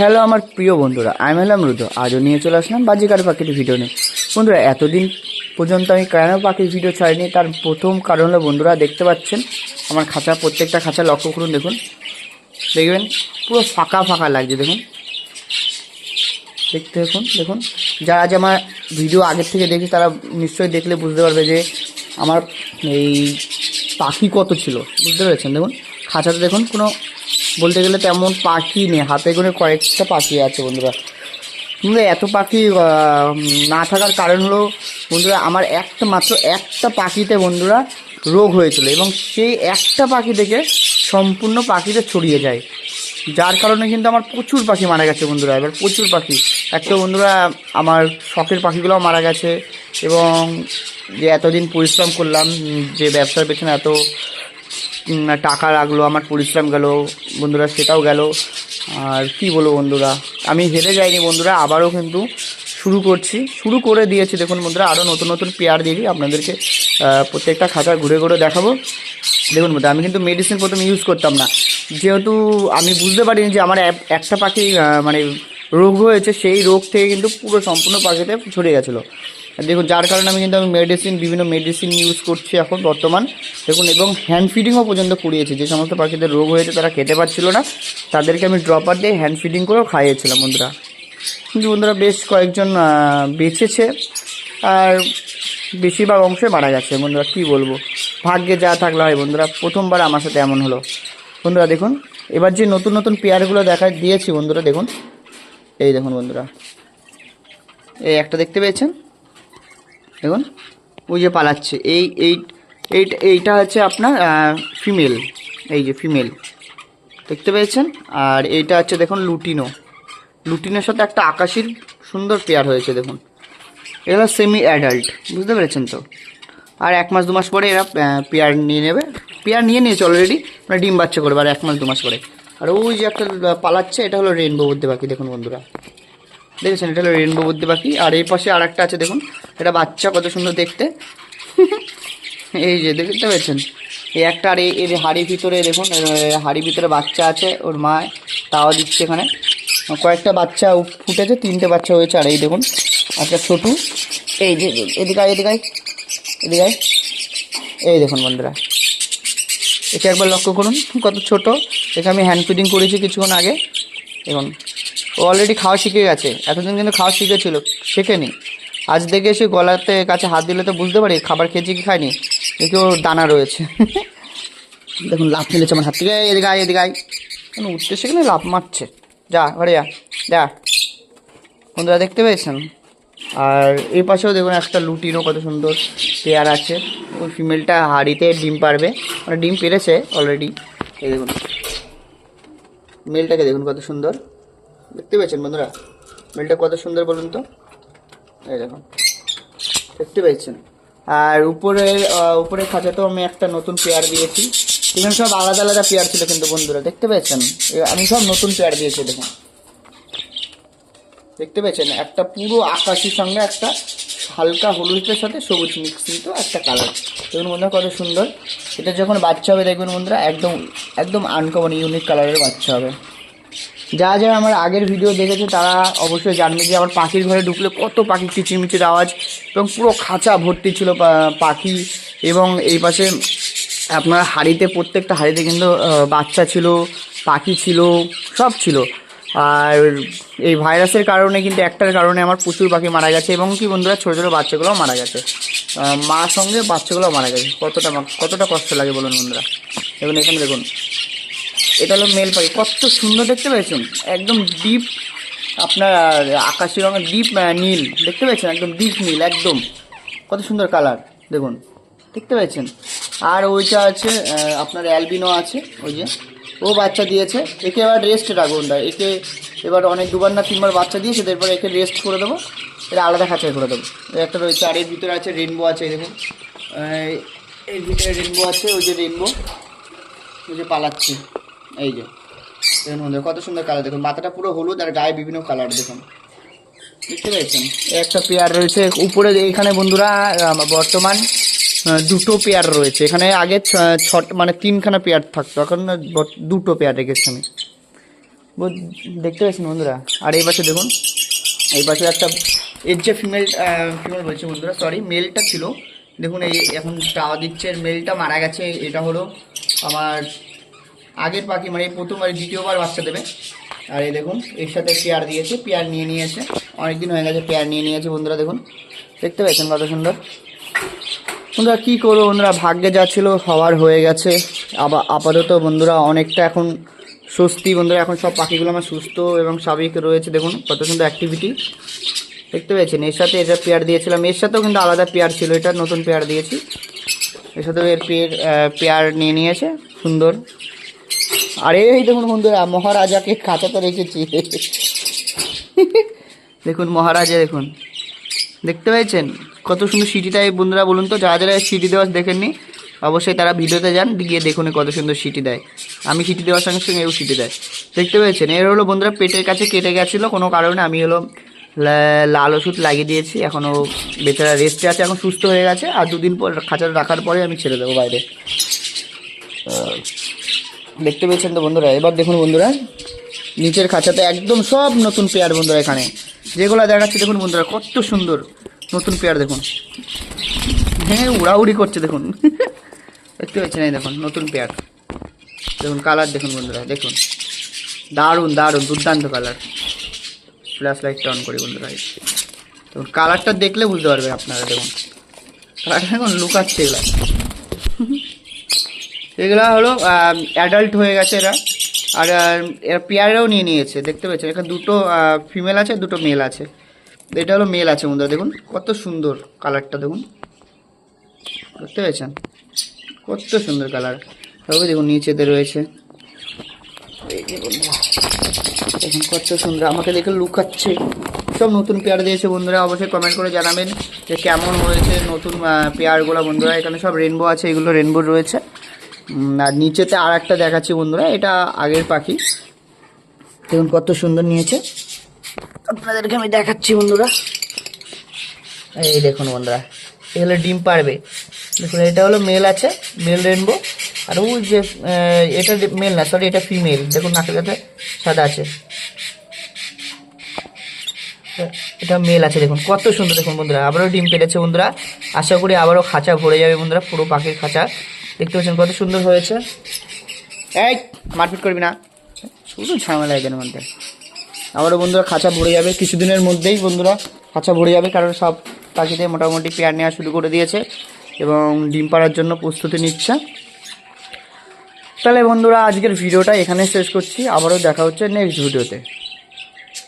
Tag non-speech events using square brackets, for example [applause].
Hello আমার প্রিয় বন্ধুরা আমি হলাম রুদ্র। আজও নিয়ে চলে আসলাম বাজিকার পাখির ভিডিও নিয়ে। বন্ধুরা, এতদিন পর্যন্ত আমি কেন পাখির ভিডিও ছাড়িনি? তার প্রথম কারণ হলো বন্ধুরা, দেখতে পাচ্ছেন, আমার খাঁচা, প্রত্যেকটা খাঁচা লক্ষ্য করুন, দেখুন। দেখবেন, পুরো ফাঁকা ফাঁকা লাগছে, দেখুন। দেখতে দেখুন দেখুন। যারা যে আমার ভিডিও আগের থেকে দেখি, তারা নিশ্চয়ই দেখলে বুঝতে পারবে যে আমার এই পাখি কত ছিল। বুঝতে পেরেছেন? দেখুন, খাঁচাতে দেখুন, কোনো বলতে গেলে তেমন পাখি নেই। হাতে করে কয়েকটা পাখি আছে বন্ধুরা। বন্ধুরা, এত পাখি না থাকার কারণ হলো, বন্ধুরা, আমার একটা মাত্র একটা পাখিতে বন্ধুরা রোগ হয়েছিল এবং সেই একটা পাখি থেকে সম্পূর্ণ পাখিতে ছড়িয়ে যায়। যার কারণে কিন্তু আমার প্রচুর পাখি মারা গেছে বন্ধুরা। এবার প্রচুর পাখি। একটা বন্ধুরা, আমার শখের পাখিগুলোও মারা গেছে এবং যে এতদিন পরিশ্রম করলাম, যে ব্যবসার পেছনে এত টাকা লাগল আমার পরিশ্রম গেল, বন্ধুরা সেটাও গেল। আর কি বলব বন্ধুরা? আমি হেরে যাইনি বন্ধুরা, আবারও কিন্তু শুরু করছি। শুরু করে দিয়েছি, দেখুন বন্ধুরা আরও নতুন নতুন পেয়ার দিয়েছি আপনাদেরকে প্রত্যেকটা খাঁচা ঘুরে ঘুরে দেখাবো। দেখুন বন্ধুরা, আমি কিন্তু মেডিসিন প্রথমে ইউজ করতাম না। যেহেতু আমি বুঝতে পারিনি যে আমার একটা পাখি মানে রোগ হয়েছে, সেই রোগ থেকে কিন্তু পুরো সম্পূর্ণ পাখিতে ছড়িয়ে গেছিল। দেখুন, যার কারণে আমি কিন্তু আমি মেডিসিন বিভিন্ন মেডিসিন ইউজ করছি এখন বর্তমান। দেখুন, এবং হ্যান্ড ফিডিংও পর্যন্ত করিয়েছি যে সমস্ত পাখিদের রোগ হয়েছে, তারা খেতে পারছিল না। তাদেরকে আমি ড্রপার দিয়ে হ্যান্ড ফিডিং করেও খাইয়েছিলাম বন্ধুরা। কিন্তু বন্ধুরা, বেশ কয়েকজন বেঁচেছে। আর বেশিরভাগ অংশে মারা গেছে বন্ধুরা, কী বলব? ভাগ্যে যা থাকলে হয় বন্ধুরা। প্রথমবার আমার সাথে এমন হলো। বন্ধুরা, দেখুন, এবার যে নতুন নতুন পেয়ারগুলো দেখা, দিয়েছি বন্ধুরা, দেখুন। এই দেখুন বন্ধুরা। এই একটা দেখতে পেয়েছেন? দেখুন, ওই যে পালাচ্ছে। এই এই এইটা এইটা হচ্ছে আপনার ফিমেল এই যে ফিমেল দেখতে পেয়েছেন? আর এইটা হচ্ছে দেখুন লুটিনো। লুটিনের সাথে একটা আকাশির সুন্দর পেয়ার হয়েছে, দেখুন। এগুলো সেমি অ্যাডাল্ট বুঝতে পেরেছেন তো? আর এক মাস দু মাস পরে এরা পেয়ার নিয়ে নেবে। পেয়ার নিয়ে নিয়েছে অলরেডি মানে ডিম বাচ্চা করবে, আর এক মাস দু মাস পরে। আর ওই যে একটা পালাচ্ছে, এটা হলো রেনবো বুদ্ধি পাখি দেখুন বন্ধুরা। দেখেছেন এটা হলো রেনবো বুদ্ধি পাখি। আর এই পাশে আর একটা আছে দেখুন। এটা বাচ্চা কত সুন্দর দেখতে। [laughs] এই যে দেখতে পেয়েছেন? এই একটা আর এই হাড়ির ভিতরে দেখুন হাড়ির ভিতরে বাচ্চা আছে ওর মা তাও দিচ্ছে এখানে। কয়েকটা বাচ্চা ফুটেছে তিনটে বাচ্চা হয়েছে আর এই দেখুন একটা ছোটু। এই যে এদিকে আয়, এদিকে আয়, এদিকে এই দেখুন বন্ধুরা। একে একবার লক্ষ্য করুন কত ছোট। একে আমি হ্যান্ড ফিডিং করেছি কিছুক্ষণ আগে। এবং ও অলরেডি খাওয়া শিখে গেছে। এতদিন কিন্তু খাওয়া শিখেছিল, শেখেনি। আজ দেখে এসে গলাতে কাছে হাত দিলে তো বুঝতে পারি, খাবার খেয়েছি কি খায়নি দেখি ওর দানা রয়েছে। দেখুন লাভ ফেলেছে আমার হাত থেকে। এদিকে আয় এদিকে আয়। কেন উঠতে শিখলে লাভ মারছে। যা, ঘরে যা যা। বন্ধুরা, দেখতে পেয়েছেন? আর এই পাশেও দেখুন একটা লুটিনও কত সুন্দর পেয়ার আছে। ওই ফিমেলটা হাড়িতে ডিম পারবে। মানে ডিম পেরেছে অলরেডি এই দেখুন। মেলটাকে দেখুন কত সুন্দর। দেখতে পেয়েছেন বন্ধুরা? মেলটা কত সুন্দর বলুন তো? এই দেখুন। দেখতে পেয়েছেন। আর উপরের উপরের খাঁচাতেও আমি একটা নতুন পেয়ার দিয়েছি। এখানে সব আলাদা আলাদা পেয়ার ছিল কিন্তু বন্ধুরা, দেখতে পেয়েছেন? আমি সব নতুন পেয়ার দিয়েছি, দেখুন। দেখতে পেয়েছেন? একটা পুরো আকাশির সঙ্গে একটা হালকা হলুদের সাথে সবুজ মিশ্রিত একটা কালার। দেখুন বন্ধুরা, কত সুন্দর। এটা যখন বাচ্চা হবে, দেখবেন বন্ধুরা, একদম একদম আনকমন ইউনিক কালারের বাচ্চা হবে। যারা যারা আমার আগের ভিডিও দেখেছে, তারা অবশ্যই জানবে যে আমার পাখির ঘরে ঢুকলে কত পাখি কিচিরমিচির আওয়াজ এবং পুরো খাঁচা ভর্তি ছিল পাখি এবং এই পাশে আপনার হাড়িতে, প্রত্যেকটা হাড়িতে কিন্তু বাচ্চা ছিল, পাখি ছিল, সব ছিল। আর এই ভাইরাসের কারণে কিন্তু, একটার কারণে আমার প্রচুর পাখি মারা গেছে এবং কি বন্ধুরা, ছোটো ছোটো বাচ্চাগুলোও মারা গেছে। মার সঙ্গে বাচ্চাগুলোও মারা গেছে। কতটা কতটা কষ্ট লাগে বলুন বন্ধুরা। দেখুন, এখানে দেখুন। এটা হলো মেল পাখি। কত সুন্দর দেখতে পেয়েছেন? একদম ডিপ আপনার আকাশি রঙের ডিপ নীল। দেখতে পেয়েছেন? একদম ডিপ নীল, একদম। কত সুন্দর কালার দেখুন। দেখতে পেয়েছেন? আর ওইটা আছে আপনার অ্যালবিনো আছে, ওই যে। ও বাচ্চা দিয়েছে। একে এবার রেস্ট রাখুন দা একে এবার অনেক দুবার না তিনবার বাচ্চা দিয়েছে এরপর একে রেস্ট করে দেবো। এটা আলাদা খাঁচায় করে দেবো। একটা রয়েছে, আর এর ভিতরে আছে রেনবো আছে দেখুন। এর ভিতরে রেনবো আছে, ওই যে রেনবো ওই যে পালাচ্ছি। এই যে, দেখুন বন্ধুরা, কত সুন্দর কালার দেখুন, মাথাটা পুরো হলুদ আর গায়ে বিভিন্ন কালার দেখুন। পেয়েছেন এই একটা পেয়ার রয়েছে, উপরে এখানে বন্ধুরা বর্তমান দুটো পেয়ার রয়েছে। এখানে আগে ছ- মানে তিনখানা পেয়ার থাকতো, এখন দুটো পেয়ার রেখেছি আমি। দেখতে পাচ্ছেন বন্ধুরা? আর এই পাশে দেখুন, এই পাশে একটা, এর যে ফিমেল ফিমেল বলছি বন্ধুরা সরি মেলটা ছিল। দেখুন এই, এখন টাওয়া দিচ্ছে মেলটা মারা গেছে, এটা হলো আমার আগের পাখি মানে এই প্রথমবার দ্বিতীয়বার বাচ্চা দেবে। আর এই দেখুন, এর সাথে পেয়ার দিয়েছে, পেয়ার নিয়ে নিয়েছে। অনেকদিন হয়ে গেছে, পেয়ার নিয়ে নিয়েছে বন্ধুরা, দেখুন। দেখতে পেয়েছেন কত সুন্দর। বন্ধুরা, কী করব বন্ধুরা, ভাগ্যে যা ছিল সবার হয়ে গেছে। আবার আপাতত বন্ধুরা, অনেকটা এখন স্বস্তি বন্ধুরা, এখন সব পাখিগুলো আমার সুস্থ এবং স্বাভাবিক রয়েছে, দেখুন, কত সুন্দর অ্যাক্টিভিটি দেখতে পেয়েছেন, এর সাথে এটা পেয়ার দিয়েছিলাম। এর সাথেও কিন্তু আলাদা পেয়ার ছিল, এটা নতুন পেয়ার দিয়েছি। এর সাথেও এর পেয়ার পেয়ার নিয়ে নিয়েছে, সুন্দর। আরে, এই দেখুন বন্ধুরা মহারাজাকে খাঁচাতে রেখেছি। দেখুন, মহারাজা, দেখুন। দেখতে পেয়েছেন? কত সুন্দর সিটি দেয় বন্ধুরা, বলুন তো, যারা যারা সিটি দেওয়া দেখেননি, অবশ্যই তারা ভিডিওতে যান, গিয়ে দেখুন কত সুন্দর সিটি দেয়। আমি সিটি দেওয়ার সঙ্গে সঙ্গে এও সিটি দেয়। দেখতে পেয়েছেন? এর হলো বন্ধুরা, পেটের কাছে কেটে গেছিল, কোনো কারণে আমি হলো লাল ওষুধ লাগিয়ে দিয়েছি এখনও বেচারা রেস্টে আছে, এখন সুস্থ হয়ে গেছে, আর দুদিন পর খাঁচাটা রাখার পরে আমি ছেড়ে দেবো বাইরে। দেখতে পেয়েছেন তো বন্ধুরা? এবার দেখুন বন্ধুরা, নিচের খাঁচাতে একদম সব নতুন পেয়ার বন্ধুরা এখানে। যেগুলো দেখাচ্ছে দেখুন বন্ধুরা, কত সুন্দর নতুন পেয়ার দেখুন। হ্যাঁ উড়াউড়ি করছে দেখুন। দেখতে পাচ্ছেন এই দেখুন, নতুন পেয়ার দেখুন কালার দেখুন বন্ধুরা, দেখুন। দারুণ দারুণ, দুর্দান্ত কালার ফ্ল্যাশ লাইটটা অন করি বন্ধুরা দেখুন কালারটা দেখলে বুঝতে পারবেন আপনারা, দেখুন। কালারটা এখন লুকাচ্ছে এগুলা। এগুলা হলো অ্যাডাল্ট হয়ে গেছে এরা। আর এরা পেয়ারেও নিয়ে নিয়েছে, দেখতে পাচ্ছেন এখানে দুটো ফিমেল আছে, দুটো মেল আছে। এটা হলো মেল আছে বন্ধুরা, দেখুন, কত সুন্দর কালারটা দেখুন। দেখতে পেয়েছেন? কত সুন্দর কালার তবে দেখুন, নিচেতে রয়েছে। দেখুন কত সুন্দর, আমাকে দেখে লুকাচ্ছে। সব নতুন পেয়ার দিয়েছে বন্ধুরা, অবশ্যই কমেন্ট করে জানাবেন যে কেমন হয়েছে নতুন পেয়ারগুলো বন্ধুরা। এখানে সব রেনবো আছে, এগুলো রেনবো রয়েছে। আর নিচেতে আর একটা দেখাচ্ছি বন্ধুরা এটা আগের পাখি। দেখুন কত সুন্দর নিয়েছে। আপনাদেরকে আমি দেখাচ্ছি বন্ধুরা। এই দেখুন বন্ধুরা এগুলো ডিম পারবে। দেখুন এটা হলো মেল আছে মেল রেনবো আর ওই যে এটা মেল না সরি এটা ফিমেল দেখুন নাকের কাছে সাদা আছে। এটা মেল আছে দেখুন কত সুন্দর। দেখুন বন্ধুরা আবারও ডিম পেরেছে বন্ধুরা। আশা করি আবারও খাঁচা ভরে যাবে বন্ধুরা পুরো পাখির খাঁচা। দেখতে পাচ্ছেন কত সুন্দর হয়েছে। এই, মারপিট করবি না। শুধু ঝামেলা এদের মধ্যে। আবারও বন্ধুরা খাঁচা ভরে যাবে। কিছুদিনের মধ্যেই বন্ধুরা খাঁচা ভরে যাবে, কারণ সব পাখিদের মোটামুটি পেয়ার নেওয়া শুরু করে দিয়েছে এবং ডিম পাড়ার জন্য প্রস্তুতি নিচ্ছে। তাহলে বন্ধুরা, আজকের ভিডিওটা এখানে শেষ করছি। আবারও দেখা হচ্ছে নেক্সট ভিডিওতে